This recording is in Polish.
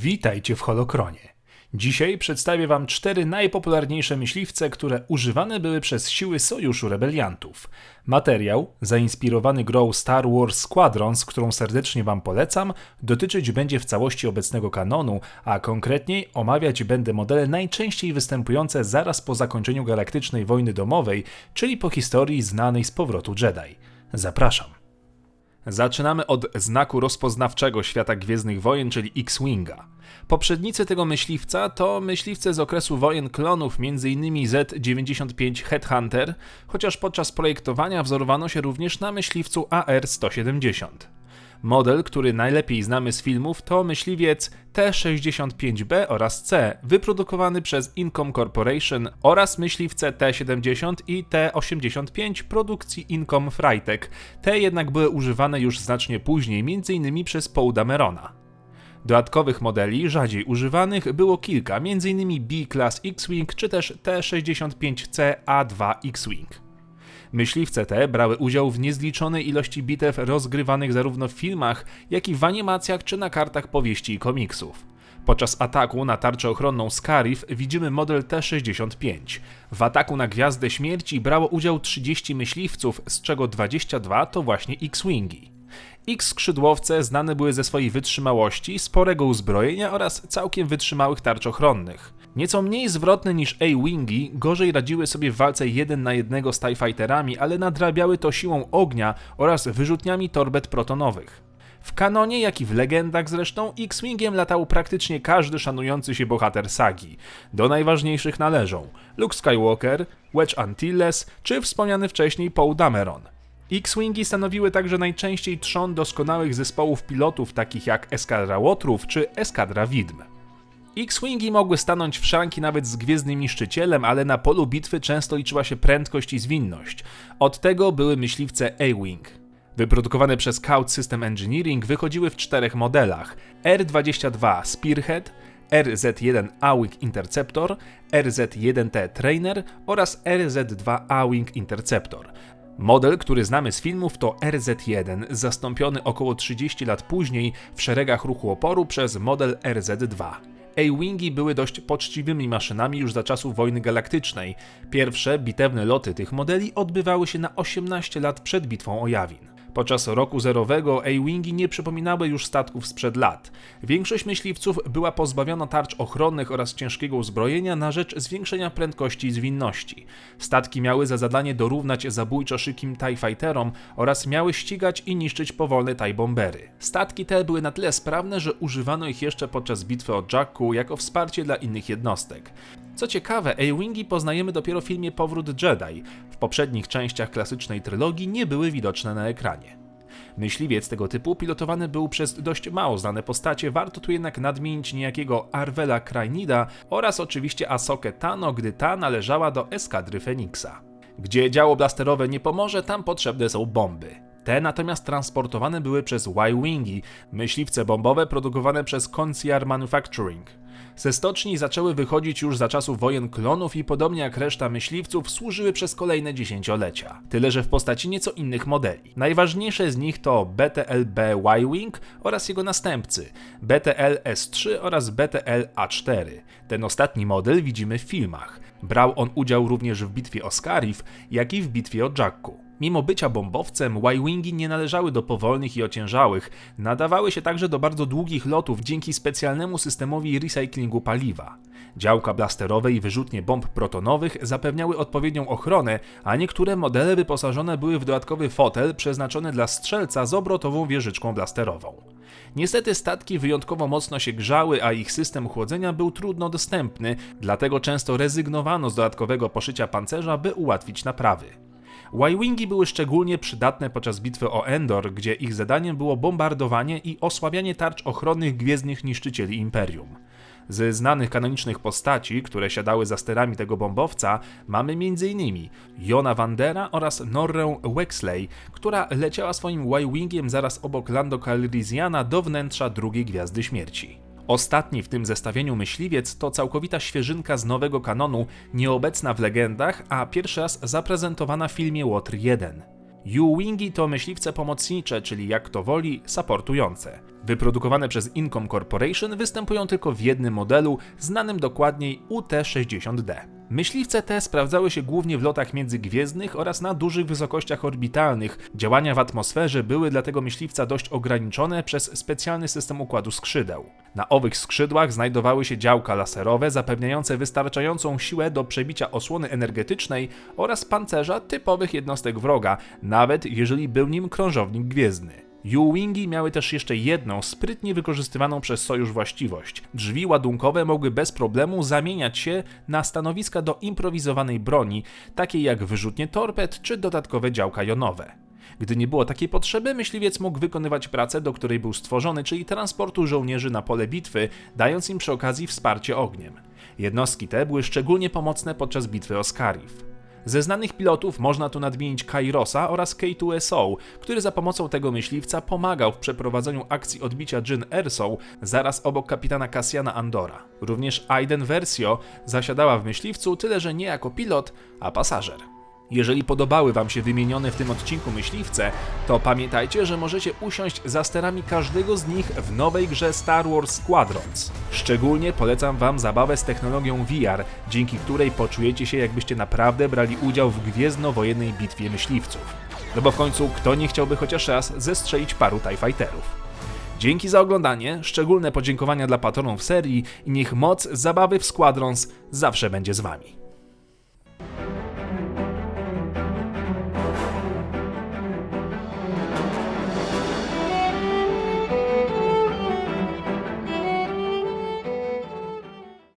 Witajcie w Holokronie. Dzisiaj przedstawię Wam cztery najpopularniejsze myśliwce, które używane były przez siły Sojuszu Rebeliantów. Materiał, zainspirowany grą Star Wars Squadrons, którą serdecznie Wam polecam, dotyczyć będzie w całości obecnego kanonu, a konkretniej omawiać będę modele najczęściej występujące zaraz po zakończeniu Galaktycznej Wojny Domowej, czyli po historii znanej z powrotu Jedi. Zapraszam. Zaczynamy od znaku rozpoznawczego świata Gwiezdnych Wojen, czyli X-Winga. Poprzednicy tego myśliwca to myśliwce z okresu wojen klonów, m.in. Z-95 Headhunter, chociaż podczas projektowania wzorowano się również na myśliwcu AR-170. Model, który najlepiej znamy z filmów, to myśliwiec T-65B oraz C, wyprodukowany przez Incom Corporation oraz myśliwce T-70 i T-85 produkcji Incom Freitag. Te jednak były używane już znacznie później, m.in. przez Paul. Dodatkowych modeli, rzadziej używanych, było kilka, m.in. B-Class X-Wing czy też T-65C A2 X-Wing. Myśliwce te brały udział w niezliczonej ilości bitew rozgrywanych zarówno w filmach, jak i w animacjach czy na kartach powieści i komiksów. Podczas ataku na tarczę ochronną Scarif widzimy model T-65. W ataku na Gwiazdę Śmierci brało udział 30 myśliwców, z czego 22 to właśnie X-Wingi. X-skrzydłowce znane były ze swojej wytrzymałości, sporego uzbrojenia oraz całkiem wytrzymałych tarcz ochronnych. Nieco mniej zwrotne niż A-Wingi, gorzej radziły sobie w walce jeden na jednego z TIE Fighterami, ale nadrabiały to siłą ognia oraz wyrzutniami torbet protonowych. W kanonie, jak i w legendach zresztą, X-Wingiem latał praktycznie każdy szanujący się bohater sagi. Do najważniejszych należą Luke Skywalker, Wedge Antilles czy wspomniany wcześniej Paul Dameron. X-Wingi stanowiły także najczęściej trzon doskonałych zespołów pilotów takich jak Eskadra Łotrów czy Eskadra Widm. X-Wingi mogły stanąć w szranki nawet z Gwiezdnym Niszczycielem, ale na polu bitwy często liczyła się prędkość i zwinność. Od tego były myśliwce A-Wing. Wyprodukowane przez Scout System Engineering wychodziły w czterech modelach: R-22 Spearhead, RZ-1 A-Wing Interceptor, RZ-1T Trainer oraz RZ-2 A-Wing Interceptor. Model, który znamy z filmów, to RZ-1, zastąpiony około 30 lat później w szeregach ruchu oporu przez model RZ-2. A-Wingi były dość poczciwymi maszynami już za czasów wojny galaktycznej. Pierwsze bitewne loty tych modeli odbywały się na 18 lat przed bitwą o Jawin. Podczas roku zerowego A-Wingi nie przypominały już statków sprzed lat. Większość myśliwców była pozbawiona tarcz ochronnych oraz ciężkiego uzbrojenia na rzecz zwiększenia prędkości i zwinności. Statki miały za zadanie dorównać zabójczo szybkim TIE Fighterom oraz miały ścigać i niszczyć powolne TIE Bombery. Statki te były na tyle sprawne, że używano ich jeszcze podczas bitwy o Jakku jako wsparcie dla innych jednostek. Co ciekawe, A-Wingi poznajemy dopiero w filmie Powrót Jedi. W poprzednich częściach klasycznej trylogii nie były widoczne na ekranie. Myśliwiec tego typu pilotowany był przez dość mało znane postacie, warto tu jednak nadmienić niejakiego Arvela Krajnida oraz oczywiście Asokę Tano, gdy ta należała do eskadry Feniksa. Gdzie działo blasterowe nie pomoże, tam potrzebne są bomby. Te natomiast transportowane były przez Y-Wingi, myśliwce bombowe produkowane przez Concierge Manufacturing. Ze stoczni zaczęły wychodzić już za czasów wojen klonów i podobnie jak reszta myśliwców służyły przez kolejne dziesięciolecia. Tyle, że w postaci nieco innych modeli. Najważniejsze z nich to BTL-B Y-Wing oraz jego następcy BTL S3 oraz BTL A4. Ten ostatni model widzimy w filmach. Brał on udział również w bitwie o Scarif, jak i w bitwie o Jakku. Mimo bycia bombowcem, Y-Wingi nie należały do powolnych i ociężałych, nadawały się także do bardzo długich lotów dzięki specjalnemu systemowi recyklingu paliwa. Działka blasterowe i wyrzutnie bomb protonowych zapewniały odpowiednią ochronę, a niektóre modele wyposażone były w dodatkowy fotel przeznaczony dla strzelca z obrotową wieżyczką blasterową. Niestety statki wyjątkowo mocno się grzały, a ich system chłodzenia był trudno dostępny, dlatego często rezygnowano z dodatkowego poszycia pancerza, by ułatwić naprawy. Y-Wingi były szczególnie przydatne podczas bitwy o Endor, gdzie ich zadaniem było bombardowanie i osłabianie tarcz ochronnych gwiezdnych niszczycieli Imperium. Z znanych kanonicznych postaci, które siadały za sterami tego bombowca, mamy m.in. Jona Vandera oraz Norrę Wexley, która leciała swoim Y-Wingiem zaraz obok Lando Calrissiana do wnętrza drugiej Gwiazdy Śmierci. Ostatni w tym zestawieniu myśliwiec to całkowita świeżynka z nowego kanonu, nieobecna w legendach, a pierwszy raz zaprezentowana w filmie Łotr 1. U-Wingi to myśliwce pomocnicze, czyli jak kto woli, supportujące. Wyprodukowane przez Income Corporation występują tylko w jednym modelu, znanym dokładniej UT-60D. Myśliwce te sprawdzały się głównie w lotach międzygwiezdnych oraz na dużych wysokościach orbitalnych. Działania w atmosferze były dla tego myśliwca dość ograniczone przez specjalny system układu skrzydeł. Na owych skrzydłach znajdowały się działka laserowe zapewniające wystarczającą siłę do przebicia osłony energetycznej oraz pancerza typowych jednostek wroga, nawet jeżeli był nim krążownik gwiezdny. U-Wingi miały też jeszcze jedną, sprytnie wykorzystywaną przez Sojusz właściwość. Drzwi ładunkowe mogły bez problemu zamieniać się na stanowiska do improwizowanej broni, takiej jak wyrzutnie torped czy dodatkowe działka jonowe. Gdy nie było takiej potrzeby, myśliwiec mógł wykonywać pracę, do której był stworzony, czyli transportu żołnierzy na pole bitwy, dając im przy okazji wsparcie ogniem. Jednostki te były szczególnie pomocne podczas bitwy o Scarif. Ze znanych pilotów można tu nadmienić Kairosa oraz K2SO, który za pomocą tego myśliwca pomagał w przeprowadzeniu akcji odbicia Jyn Erso zaraz obok kapitana Cassiana Andora. Również Aiden Versio zasiadała w myśliwcu, tyle że nie jako pilot, a pasażer. Jeżeli podobały Wam się wymienione w tym odcinku myśliwce, to pamiętajcie, że możecie usiąść za sterami każdego z nich w nowej grze Star Wars Squadrons. Szczególnie polecam Wam zabawę z technologią VR, dzięki której poczujecie się jakbyście naprawdę brali udział w gwiezdnowojennej bitwie myśliwców. No bo w końcu kto nie chciałby chociaż raz zestrzelić paru TIE Fighterów. Dzięki za oglądanie, szczególne podziękowania dla patronów serii i niech moc zabawy w Squadrons zawsze będzie z Wami.